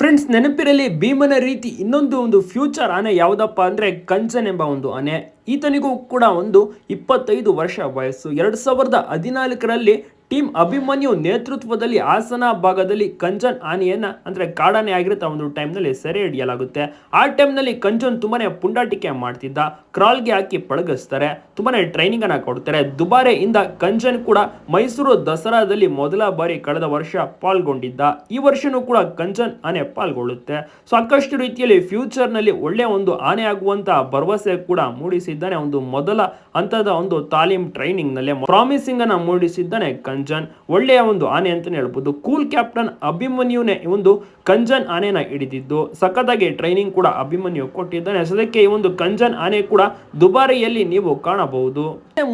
Friends, ನೆನಪಿರಲಿ, ಭೀಮನ ರೀತಿ ಇನ್ನೊಂದು ಒಂದು ಫ್ಯೂಚರ್ ಆನೆ ಯಾವುದಪ್ಪ ಅಂದರೆ ಕಂಚನ್ ಎಂಬ ಒಂದು ಆನೆ. ಈತನಿಗೂ ಕೂಡ ಒಂದು ಇಪ್ಪತ್ತೈದು ವರ್ಷ ವಯಸ್ಸು. ಎರಡು ಸಾವಿರದ ಹದಿನಾಲ್ಕರಲ್ಲಿ ಟೀಮ್ ಅಭಿಮನ್ಯು ನೇತೃತ್ವದಲ್ಲಿ ಹಾಸನ ಭಾಗದಲ್ಲಿ ಕಂಚನ್ ಆನೆಯನ್ನ, ಅಂದ್ರೆ ಕಾಡಾನೆ ಆಗಿರುತ್ತೆ ಒಂದು ಟೈಮ್ನಲ್ಲಿ ಸೆರೆ ಹಿಡಿಯಲಾಗುತ್ತೆ. ಆ ಟೈಮ್ನಲ್ಲಿ ಕಂಚನ್ ತುಂಬಾನೇ ಪುಂಡಾಟಿಕೆ ಮಾಡ್ತಿದ್ದ. ಕ್ರಾಲ್ಗೆ ಹಾಕಿ ಪಳಗಿಸ್ತಾರೆ. ತುಂಬಾನೇ ಟ್ರೈನಿಂಗ್ ಅನ್ನ ಕೊಡ್ತಾರೆ. ದುಬಾರೆಯಿಂದ ಕಂಚನ್ ಕೂಡ ಮೈಸೂರು ದಸರಾದಲ್ಲಿ ಮೊದಲ ಬಾರಿ ಕಳೆದ ವರ್ಷ ಪಾಲ್ಗೊಂಡಿದ್ದ. ಈ ವರ್ಷನೂ ಕೂಡ ಕಂಚನ್ ಆನೆ ಪಾಲ್ಗೊಳ್ಳುತ್ತೆ. ಸಾಕಷ್ಟು ರೀತಿಯಲ್ಲಿ ಫ್ಯೂಚರ್ನಲ್ಲಿ ಒಳ್ಳೆಯ ಒಂದು ಆನೆ ಆಗುವಂತ ಭರವಸೆ ಕೂಡ ಮೂಡಿಸಿದ್ದಾನೆ. ಒಂದು ಮೊದಲ ಹಂತದ ಒಂದು ತಾಲೀಮ್ ಟ್ರೈನಿಂಗ್ನಲ್ಲಿ ಪ್ರಾಮಿಸಿಂಗ್ ಅನ್ನ ಮೂಡಿಸಿದ್ದಾನೆ ಕಂಜನ್ ಒಳ್ಳೆಯ ಒಂದು ಆನೆ ಅಂತಲೇ ಹೇಳ್ಬೋದು. ಕೂಲ್ ಕ್ಯಾಪ್ಟನ್ ಅಭಿಮನ್ಯುನೇ ಒಂದು ಕಂಜನ್ ಆನೆನ ಹಿಡಿದಿದ್ದು, ಸಖತ್ತಾಗಿ ಟ್ರೈನಿಂಗ್ ಕೂಡ ಅಭಿಮನ್ಯು ಕೊಟ್ಟಿದ್ದಾನೆ. ಸದ್ಯಕ್ಕೆ ಈ ಒಂದು ಕಂಜನ್ ಆನೆ ಕೂಡ ದುಬಾರಿಯಲ್ಲಿ ನೀವು ಕಾಣಬಹುದು.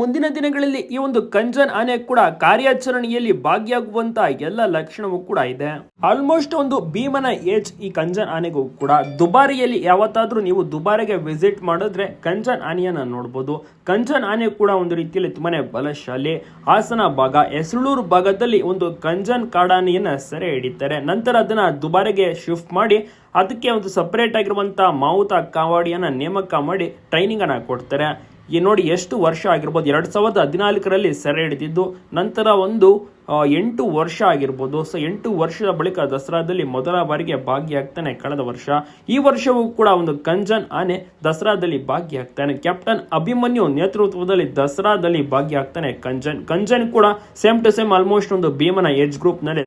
ಮುಂದಿನ ದಿನಗಳಲ್ಲಿ ಈ ಒಂದು ಕಂಜನ್ ಆನೆ ಕೂಡ ಕಾರ್ಯಾಚರಣೆಯಲ್ಲಿ ಭಾಗಿಯಾಗುವಂತ ಎಲ್ಲ ಲಕ್ಷಣವೂ ಕೂಡ ಇದೆ. ಆಲ್ಮೋಸ್ಟ್ ಒಂದು ಭೀಮನ ಏಜ್ ಈ ಕಂಜನ್ ಆನೆಗೂ ಕೂಡ. ದುಬಾರಿಯಲ್ಲಿ ಯಾವತ್ತಾದ್ರೂ ನೀವು ದುಬಾರಿಗೆ ವಿಸಿಟ್ ಮಾಡಿದ್ರೆ ಕಂಜನ್ ಆನೆಯನ್ನ ನೋಡಬಹುದು ಕಂಜನ್ ಆನೆ ಕೂಡ ಒಂದು ರೀತಿಯಲ್ಲಿ ತುಂಬಾನೇ ಬಲಶಾಲಿ. ಹಾಸನ ಭಾಗ ಎಸಳೂರು ಭಾಗದಲ್ಲಿ ಒಂದು ಗಂಜನ್ ಕಾಡಾನೆಯನ್ನು ಸೆರೆ ಹಿಡಿತಾರೆ. ನಂತರ ಅದನ್ನ ದುಬಾರಿಗೆ ಶಿಫ್ಟ್ ಮಾಡಿ ಅದಕ್ಕೆ ಒಂದು ಸಪರೇಟ್ ಆಗಿರುವಂಥ ಮಾವುತ ಕಾವಾಡಿಯನ್ನ ನೇಮಕ ಮಾಡಿ ಟ್ರೈನಿಂಗ್ ಅನ್ನ ಕೊಡ್ತಾರೆ. ನೋಡಿ ಎಷ್ಟು ವರ್ಷ ಆಗಿರ್ಬೋದು, ಎರಡು ಸಾವಿರದ ಹದಿನಾಲ್ಕರಲ್ಲಿ ಸೆರೆ ಹಿಡಿದಿದ್ದು, ನಂತರ ಒಂದು ಎಂಟು ವರ್ಷ ಆಗಿರ್ಬೋದು. ಸೊ, ಎಂಟು ವರ್ಷದ ಬಳಿಕ ದಸರಾದಲ್ಲಿ ಮೊದಲ ಬಾರಿಗೆ ಭಾಗಿಯಾಗ್ತಾನೆ ಕಳೆದ ವರ್ಷ. ಈ ವರ್ಷವೂ ಕೂಡ ಒಂದು ಕಂಜನ್ ಆನೆ ದಸರಾದಲ್ಲಿ ಭಾಗಿಯಾಗ್ತಾನೆ. ಕ್ಯಾಪ್ಟನ್ ಅಭಿಮನ್ಯು ನೇತೃತ್ವದಲ್ಲಿ ದಸರಾದಲ್ಲಿ ಭಾಗಿಯಾಗ್ತಾನೆ ಕಂಜನ್. ಕಂಜನ್ ಕೂಡ ಸೇಮ್ ಟು ಸೇಮ್ ಆಲ್ಮೋಸ್ಟ್ ಒಂದು ಭೀಮನ ಏಜ್ ಗ್ರೂಪ್ನಲ್ಲಿ